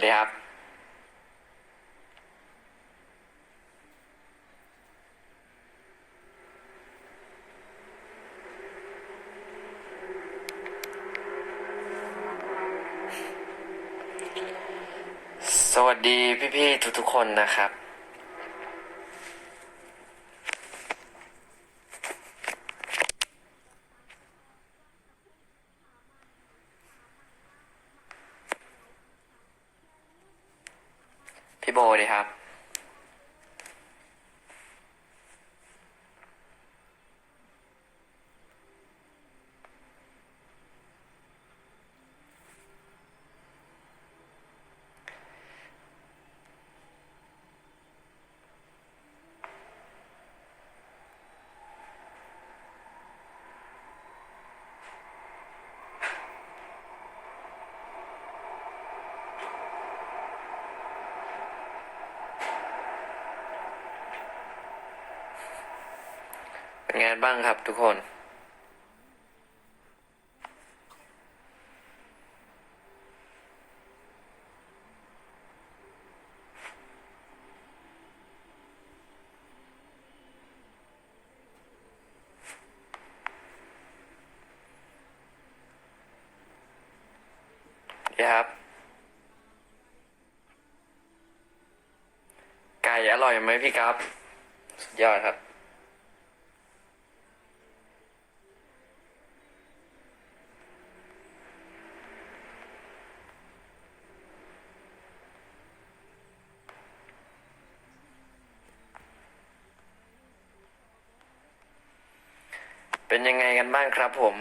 วัสดีครับ สวัสดีพี่ๆทุกๆคนนะครับ พี่โบดีครับ เป็นไงบ้างครับทุกคน ดีครับ ไก่อร่อยไหมพี่ครับ สุดยอดครับ เป็นยังไงกันบ้างครับผม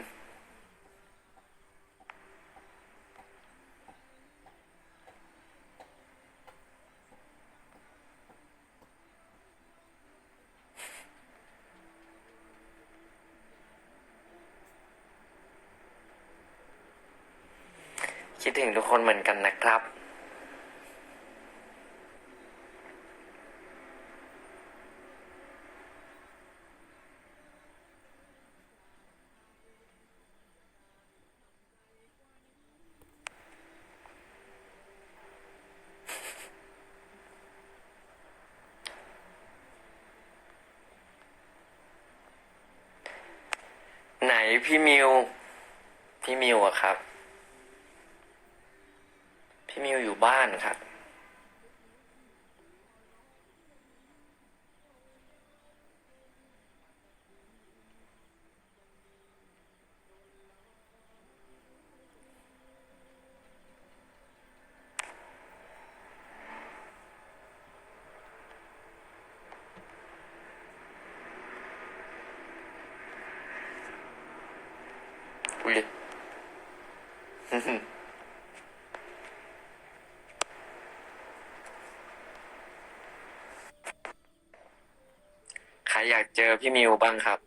คิดถึงทุกคนเหมือนกันนะครับ ไหนพี่มิว พี่มิวอะครับ พี่มิวอยู่บ้านครับ อุ้ยใครอยากเจอพี่มิวบ้างครับ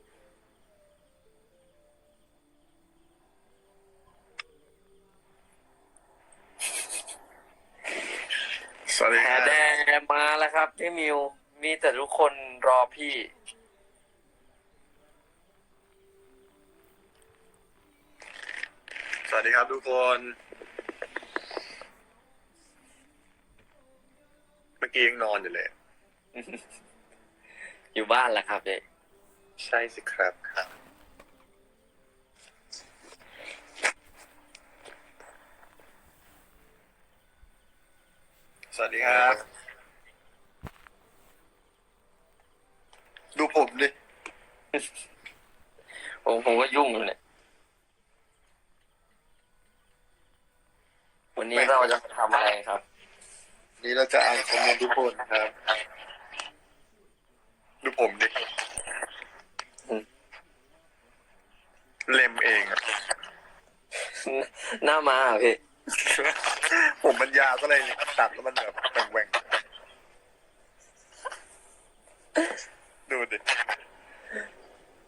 สวัสดีแฮครับ แดงมาแล้วครับ พี่มิว มีแต่ทุกคนรอพี่ สวัสดีครับทุกคน เมื่อกี้ยังนอนอยู่เลย อยู่บ้านแล้วครับเด็กใช่สิครับครับ สวัสดีครับ ดูผมดิ ผมผมก็ยุ่งอยู่เนี่ย นนี้เราจะมาทำอะไรครับ นี่เราจะอ่านคอมเมนต์ทุกคนครับ ดูผมดิอืมเล็มเองอะหน้ามาเหรอพี่ ผมมันยาวก็เลยตัดแล้วมันแบบแหว่งๆดูดิ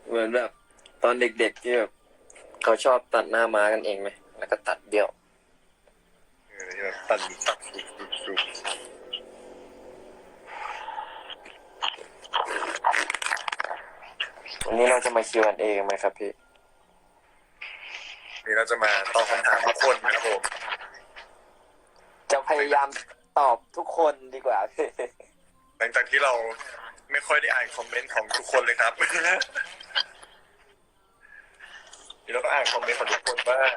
เหมือนแบบ ตอนเด็กๆที่แบบเขาชอบตัดหน้าม้ากันเองไหม แล้วก็ตัดเดี่ยวเออ แบบตัดตัดสุดสุดสุดวันนี้เราจะมา Q&A กันไหมครับพี่ นี่เราจะมาตอบคำถามทุกคนนะครับผมจะพยายามตอบทุกคนดีกว่าพี่หลังจากที่เราไม่ค่อยได้อ่านคอมเมนต์ของทุกคนเลยครับ เดี๋ยวเราก็อ่านคอมเมนต์ของทุกคนบ้าง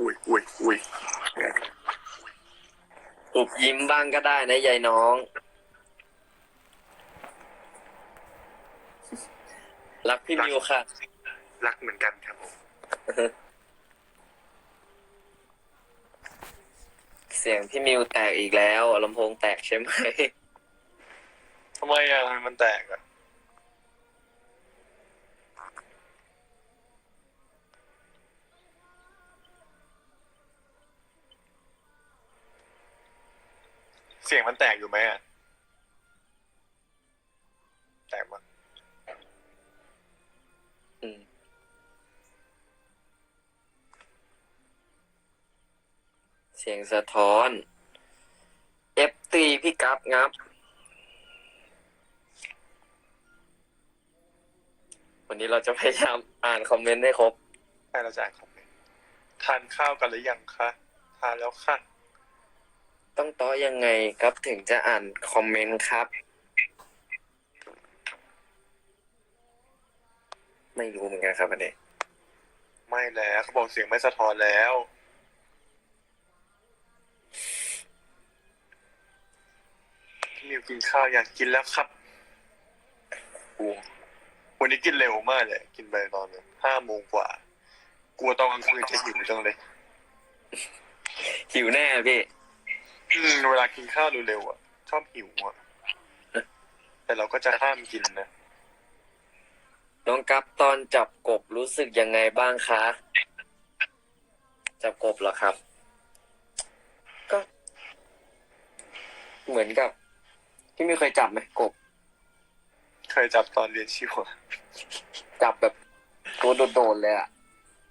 อุ้ยอุ้ยอุ้ยอุบยิ้มบ้างก็ได้นะยายน้อง รักพี่มิวค่ะ รักเหมือนกันครับผมเสียงพี่มิวแตกอีกแล้วลำโพงแตกใช่ไหมทำไมอะทำไมมันแตกอะ เสียงมันแตกอยู่ไหมอะแตกมั้ยอืมเสียงสะท้อนเอฟตีพี่กัฟงับ วันนี้เราจะพยายามอ่านคอมเมนต์ให้ครบให้เราจะอ่านคอมเมนต์ทานข้าวกันหรือยังคะ ทานแล้วค่ะ ต้องต้อยังไงครับถึงจะอ่านคอมเมนต์ครับ ไม่รู้เหมือนกันครับอันนี้ไม่แล้วเขาบอกเสียงไม่สะท้อนแล้ว พี่มิวกินข้าวอยากกินแล้วครับโอ้วันนี้กินเร็วมากเลย กินไปตอนห้าโมงกว่า กลัวตอนกลางคืนจะหิวจังเลย หิวแน่พี่ อืมเวลากินข้าวเร็วๆอะชอบหิวอะแต่เราก็จะห้ามกินนะน้องกัฟตอนจับกบรู้สึกยังไงบ้างคะ จับกบเหรอครับ ก็ เหมือนกับ ที่ไม่เคยจับไหมกบ เคยจับตอนเรียนชิวอะจับแบบตัวโดดๆเลยอะ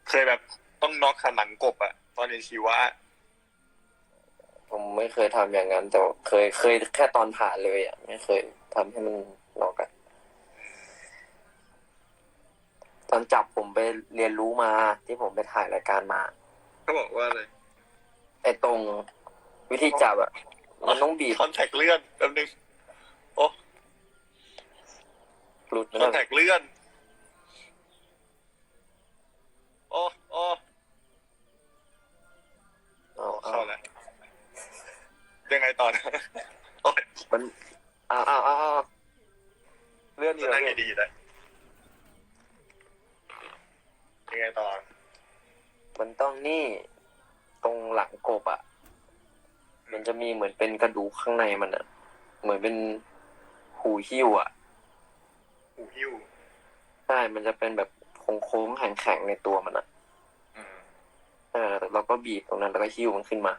เคยแบบต้องน็อกขาหลังกบอะ ตอนเรียนชีวะ ผมไม่เคยทำอย่างนั้น แต่เคยเคยแค่ตอนผ่าเลยอะไม่เคยทำให้มันนอกกันตอนจับผมไปเรียนรู้มาที่ผมไปถ่ายรายการมาเขาบอกว่าอะไรไอ้ตรงวิธีจับอะมันต้องบีบคอนแทคเลื่อนแป๊บนึงโอ้หลุดคอนแทนะคเลื่อนโอ้โอ้เอาเอาเข้าแล้ว ยังไงต่อนะโอ้ยมันเอาเอาเอาเอาเลื่อนอจะยู่นั่งพี่ดีๆเลยยังไงต่อมันต้องนี่ตรงหลังกบอะมันจะมีเหมือนเป็นกระดูกข้างในมันอะเหมือนเป็นหูหิ้วอะหูหิ้วใช่ มันจะเป็นแบบโค้งๆแข็งๆในตัวมันอะอืมเออเราก็บีบตรงนั้นแล้วก็หิ้วมันขึ้นมา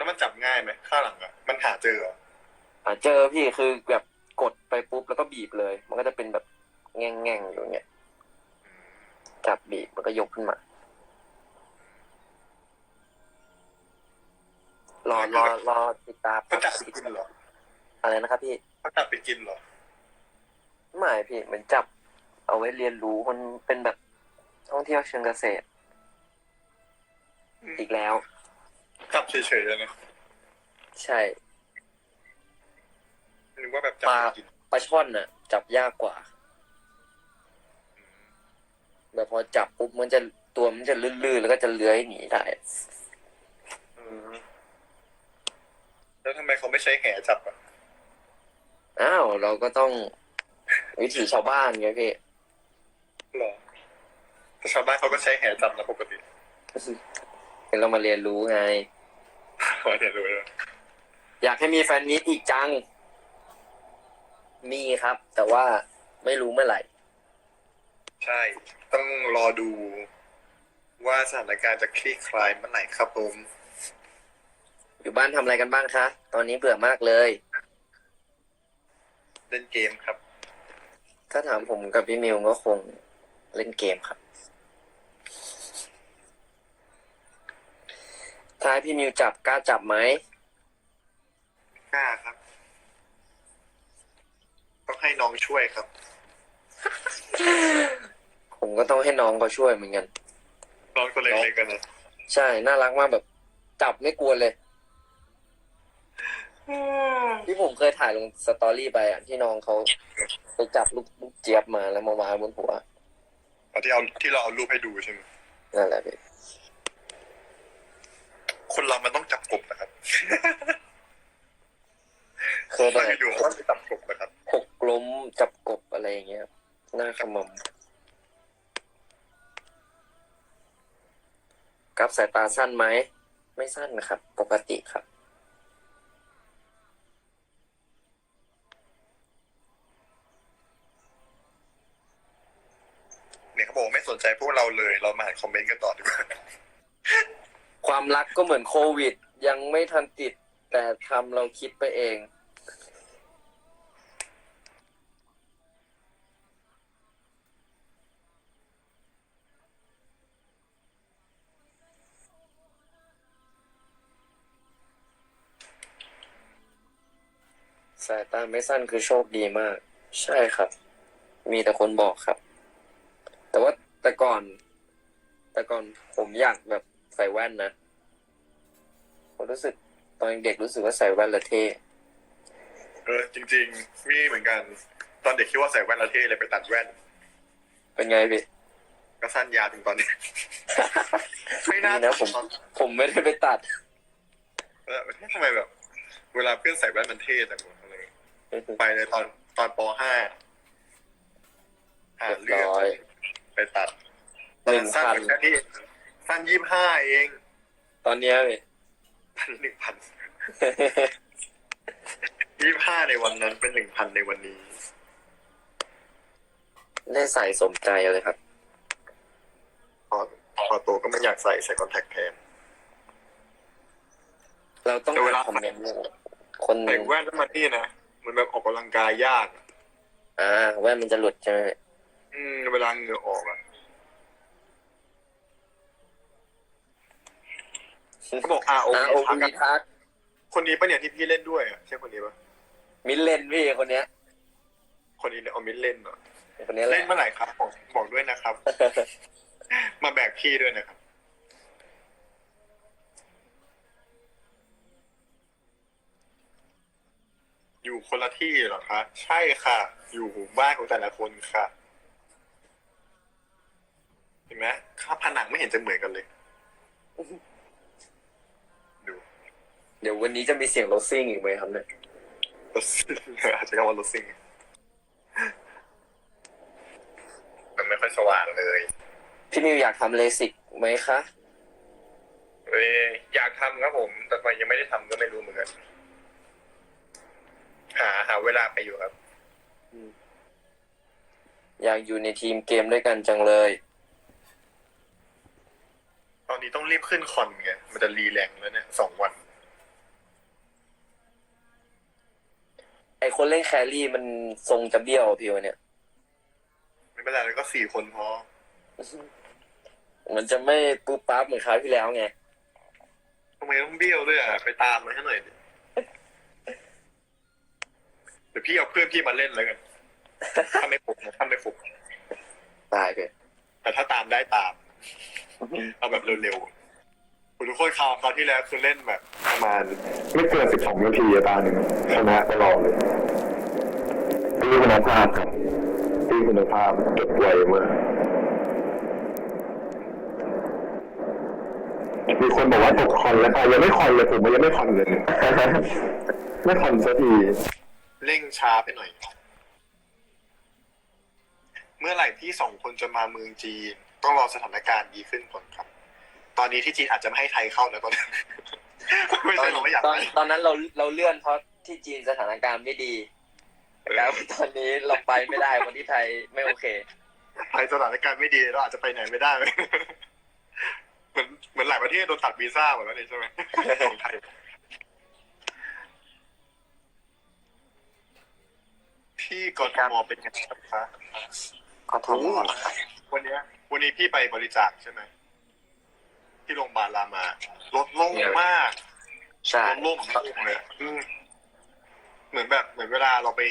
แล้วมันจับง่ายไหมข้างหลังอะมันหาเจอเหรออ่าเจอพี่คือแบบกดไปปุ๊บแล้วก็บีบเลย มันก็จะเป็นแบบแง่งๆอยู่เงี้ยอืมจับบีบมันก็ยกขึ้นมารอรอรอติดตามเขาจับไปกินเหรออะไรนะครับพี่เขาจับไปกินเหรอไม่พี่เหมือนจับ เอาไว้เรียนรู้มันเป็นแบบท่องเที่ยวเชิงเกษตรอืมอีกแล้ว จับเฉยๆเลยนะใช่นึกว่าแบบจับไปกินปลาช่อนน่ะ จับยากกว่าอืมแบบพอจับปุ๊บมันจะตัวมันจะลื่นๆแล้วก็จะเลื้อยหนีได้อืมแล้วทำไมเขาไม่ใช้แหจับอะอ้าวเราก็ต้องวิถีชาวบ้านไงพี่หรอแต่ชาวบ้านเขาก็ใช้แหจับนะปกติ เรามาเรียนรู้ไง เขาเห็นรู้เลยอยากให้มีแฟนมิตอีกจัง มีครับ แต่ว่าไม่รู้เมื่อไหร่ ใช่ ต้องรอดูว่าสถานการณ์จะคลี่คลายเมื่อไหร่ครับผม อยู่บ้านทำอะไรกันบ้างคะ ตอนนี้เบื่อมากเลย เล่นเกมครับ ถ้าถามผมกับพี่มิวก็คงเล่นเกมครับ ถ้าให้พี่มิวจับกล้าจับไหมกล้าครับ ต้องให้น้องช่วยครับ ผมก็ต้องให้น้องเขาช่วยเหมือนกัน น้องตัวเล็กๆกันนะใช่น่ารักมากแบบ จับไม่กลัวเลย ที่ผมเคยถ่ายลงสตอรี่ไปอะที่น้องเขาไปจับลูกลูกเจี๊ยบมาแล้วมาวางบนหัว เอาที่เอาที่เราเอารูปให้ดูใช่ไหมนั่นแหละพี่ คนเรามันต้องจับกบนะครับเคยได้เราอยู่ๆก็ต้องจับกบนะครับหกล้มจับกบอะไรอย่างเงี้ยหน้าขมำกับสายตาสั้นไหม ไม่สั้นครับ ปกติครับ เนี่ยเขาบอกว่าไม่สนใจพวกเราเลย เรามาอ่านคอมเมนต์กันต่อดีกว่า ความรักก็เหมือนโควิด ยังไม่ทันติด แต่ทำเราคิดไปเอง สายตาไม่สั้นคือโชคดีมาก ใช่ครับ มีแต่คนบอกครับ แต่ว่าแต่ก่อน แต่ก่อนผมอยากแบบใส่แว่นนะ ผมรู้สึกตอนเด็กรู้สึกว่าใส่แว่นและเท่เออจริง ๆ มีเหมือนกัน ตอนเด็กคิดว่าใส่แว่นแล้วเท่เลยไปตัดแว่น เป็นไงพี่ก็สั้นยาวถึงตอนนี้ ไม่น่าดีนะผมผมไม่ได้ไปตัดเออทำไมแบบ เวลาเพื่อนใส่แว่นมันเท่จังวะอะไรอย่างเงี้ยไปเลยตอนตอนปห้าหาเรียบเรื่องร้อยไปตัดหนึ่งสั้นพันแค่ที่สั้นยี่ห้าเอง ตอนเนี้ยพี่พั นหนึ่งพันยี่ห้าในวันนั้นเป็นหนึ่งพันในวันนี้ ได้ใส่สมใจเลยครับ พอพอโตก็ไม่อยากใส่ใส่คอนแทคแทน เราต้องแต่เวลาอ่านคอมเมนต์คนใส่แว่นแล้วมันนี่นะมันแบบออกกำลังกายยากอะอ่าแว่นมันจะหลุดใช่ไหมพี่อืมเวลาเหงื่อออกอะ เขาบอก R O อ่าโอทักวีอะทักคนนี้ปะเนี่ยที่พี่เล่นด้วยอะใช่คนนี้ปะมิลเลนพี่คนเนี้ย คนนี้เนี่ยเอามิดเล่นเหรอคนเนี้ยแหเล่ละนเมื่อไหร่ครับบอกบอกด้วยนะครับ มาแบกพี่ด้วยนะครับอยู่คนละที่เหรอคะใช่ค่ะ อยู่บ้านของแต่ละคนค่ะ เห็นไหมค่าผนังไม่เห็นจะเหมือนกันเลยดู เดี๋ยววันนี้จะมีเสียงรถซิ่งอีกไหมครับเนี่ยรถซิ่งอาจจะเรียกว่ารถซิ่งมันไม่ค่อยสว่างเลยพี่นิวอยากทำเลสิกไหมคะเอ้ยอยากทำครับผม แต่ตอนยังไม่ได้ทำก็ไม่รู้เหมือนกันหาหาเวลาไปอยู่ครับ อยากอยู่ในทีมเกมด้วยกันจังเลย ตอนนี้ต้องรีบขึ้นคอนไงมันจะรีแรงแล้วเนี่ยสองวัน ไอคนเล่นแครี่มันทรงจะเบี้ยวอะพี่วันเนี้ยไม่เป็นไรแล้วก็สี่คนพอ มันจะไม่ปุ๊บปั๊บเหมือนคราวที่แล้วไงทำไมต้องเบี้ยวด้วยอะ ไปตามมาให้หน่อยดิเดี๋ยวพี่เอาเพื่อนพี่มาเล่นแล้วกัน ถ้าไม่ phục นะถ้าไม่ phục ตายไปแต่ถ้าตามได้ตาม เอาแบบเร็วๆ คุณทุกคนคราวคราวที่แล้วคือเล่นแบบ ประมาณไม่เกินสิบสองนาทีอะตาหนึ่งชนะตลอดเลยตีคุณภาพครับตีคุณภาพเก็บไวมากมีคนบอกว่าตกคอนแล้วค่ะยังไม่คอนเลยผมว่ายังไม่คอนเลย ไม่คอนสักทีเร่งช้าไปหน่อย เมื่อไหร่ที่สองคนจะมาเมืองจีน ต้องรอสถานการณ์ดีขึ้นก่อนครับ ตอนนี้ที่จีนอาจจะไม่ให้ไทยเข้านะตอนนี้ไม่ตอใช่นเราไม่อยากตอนไปตอนนั้นเราเราเลื่อนเพราะที่จีนสถานการณ์ไม่ดีแล้วตอนนี้เราไปไม่ได้คนที่ไทยไม่โอเคไทยสถานการณ์ไม่ดีเราอาจจะไปไหนไม่ได้เลยเหมือนเหมือนหลายประเทศโดนตัดวีซ่าหมดแล้วนี่ใช่ไหมของไทยพี่กทมเป็นไงบ้างคะก็ทโอ้ำโหวันเนี้ยวันนี้พี่ไปบริจาคใช่ไหม ที่โรงพยาบาลรามาลดโล่งมากใช่ลดโล่งมากเลยอะอืมเหมือนแบบเหมือนเวลาเราไป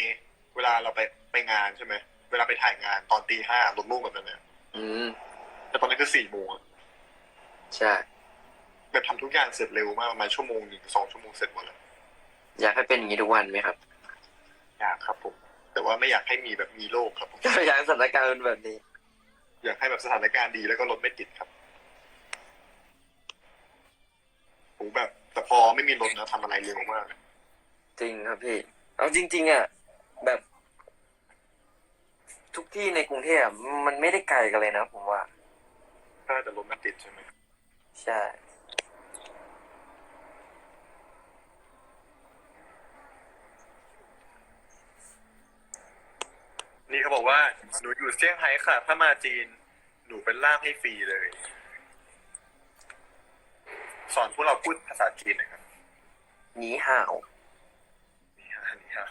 เวลาเราไปไปงานใช่ไหมเวลาไปถ่ายงานตอนตีห้ารถโล่งแบบนั้นเนี่ยอืมแต่ตอนนั้นคือสี่โมงอะใช่แบบทำทุกอย่างเสร็จเร็วมากประมาณชั่วโมงหนึ่งสองชั่วโมงเสร็จหมดแล้วอยากให้เป็นอย่างนี้ทุกวันไหมครับ อยากครับผมแต่ว่าไม่อยากให้มีแบบมีโรคครับผมก็อยากให้สถานการณ์เป็นแบบนี้ อยากให้แบบสถานการณ์ดีแล้วก็รถไม่ติดครับโห แบบ แต่พอไม่มีรถนะทำอะไรเร็วมากจริงครับพี่ เอาจริง ๆอะแบบ ทุกที่ในกรุงเทพอะมันไม่ได้ไกลกันเลยนะผมว่าถ้าแต่รถมันติดใช่ไหมใช่ นี่เขาบอกว่าหนูอยู่เซี่ยงไฮ้ค่ะ ถ้ามาจีน หนูเป็นล่ามให้ฟรีเลย สอนพวกเราพูดภาษาจีนหนะครับหนีห่าวนี่ฮะนี่ฮะ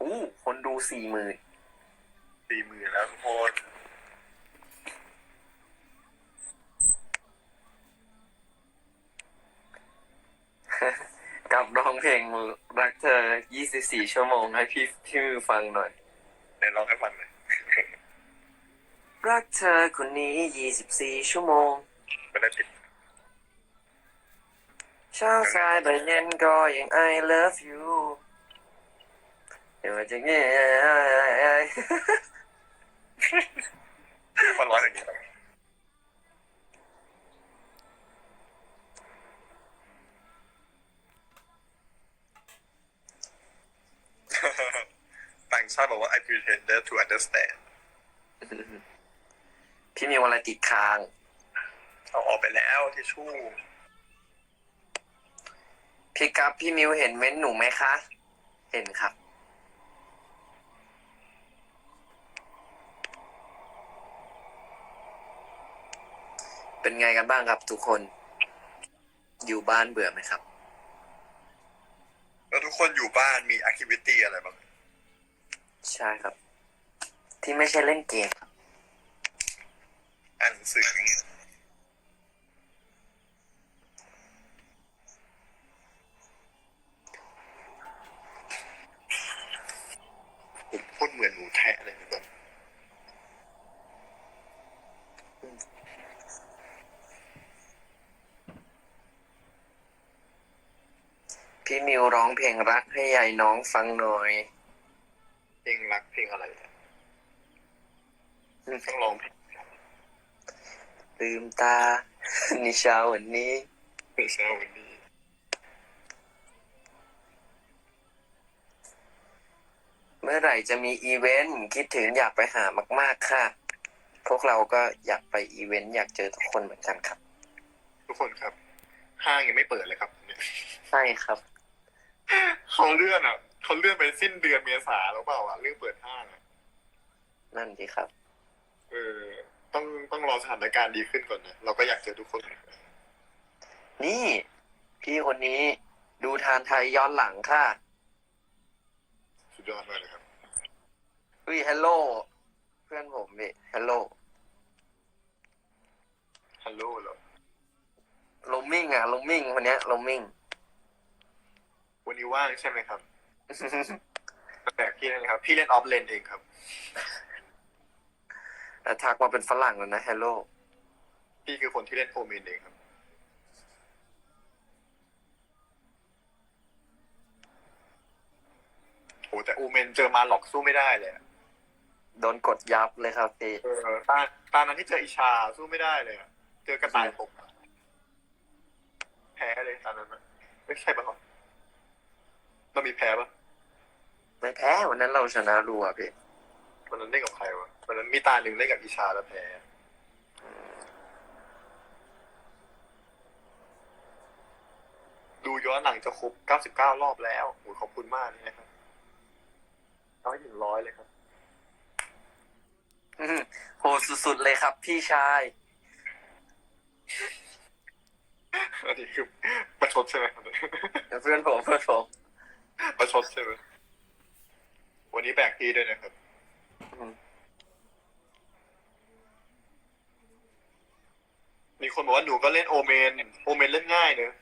อู้คนดูสี่หมื่นตีมือแล้วทุกคนกับร้องเพลงรักเธอ 24 ชั่วโมงให้พี่พี่มือฟังหน่อยไหนลองให้ฟังหน่อย รักเธอคนนี้ 24 ชั่วโมงไม่ได้ติดเช้าสายบ่ายเย็นก็ยัง I love you เดี๋ยวมันจะเงี้ยมันร้อนอย่างนี้ต่างชาติบอกว่า I pretended to understand พี่มีอะไรติดค้าง เอาออกไปแล้วที่ชู่พี่กัฟพี่มิวเห็นเม้นต์หนูไหมคะ เห็นครับ เป็นไงกันบ้างครับทุกคน อยู่บ้านเบื่อไหมครับ แล้วทุกคนอยู่บ้านมี activity อะไรบ้าง ใช่ครับ ที่ไม่ใช่เล่นเกมครับ อ่านหนังสืออย่างเงี้ยผมพูดเหมือนหนูแทะเลยนะครับพี่มิวร้องเพลงรักให้ยายน้องฟังหน่อย เพลงรักเพลงอะไรเนี่ยต้องร้องเพลง ลืมตานิเช้าวันนี้เพลงเช้าวันนี้ เมื่อไหร่จะมีอีเวนต์คิดถึงอยากไปหามาก ๆ ค่ะ พวกเราก็อยากไปอีเวนต์อยากเจอทุกคนเหมือนกันครับ ทุกคนครับ ห้างยังไม่เปิดเลยครับเนี่ยใช่ครับ เขาเลื่อนอะ เขาเลื่อนไปสิ้นเดือนเมษาแล้วเปล่าอะเรื่องเปิดห้างอะ นั่นดีครับ เออ ต้องต้องรอสถานการณ์ดีขึ้นก่อนนะ เราก็อยากเจอทุกคน นี่ พี่คนนี้ดูทานไทยย้อนหลังค่ะสุดยอดมากเลยครับอุ้ยฮัลโหลเพื่อนผมพี่ฮัลโหลฮัลโหลเหรอลมมิ่งอะลมมิ่งคนเนี้ยลมมิ่ง วันนี้ว่างใช่ไหมครับ แปลกพี่นะครับ พี่เล่นออฟเลนเองครับ แล้วทักมาเป็นฝรั่งแล้วนะฮัลโหลพี่คือคนที่เล่นโอเมนเองครับ โอ้แต่โอเมนเจอมาหลอกสู้ไม่ได้เลยอะโดนกดยับเลยครับพี่เออตาตานั้นที่เจออิชาสู้ไม่ได้เลยอะเจอกระต่ายผมอะแพ้เลยตานั้นอะไม่ใช่ปะครับเรามีแพ้ปะไม่แพ้วันนั้นเราชนะรัวพี่วันนั้นเล่นกับใครวะ วันนั้นมีตาหนึ่งเล่นกับอิชาแล้วแพ้ดูย้อนหลังจะครบ 99 รอบแล้วโอ้ยขอบคุณมากเลยนะครับร้อยถึงร้อยเลยครับอื้อหือโหสุดๆเลยครับ พี่ชายอันนี้คือประชดใช่ไหมครับเพื่อนผมเพื่อนผมประชดใช่ไหมวันนี้แบกพี่ด้วยนะครับ อืม มีคนบอกว่าหนูก็เล่นโอเมน โอเมนเล่นง่ายเนอะ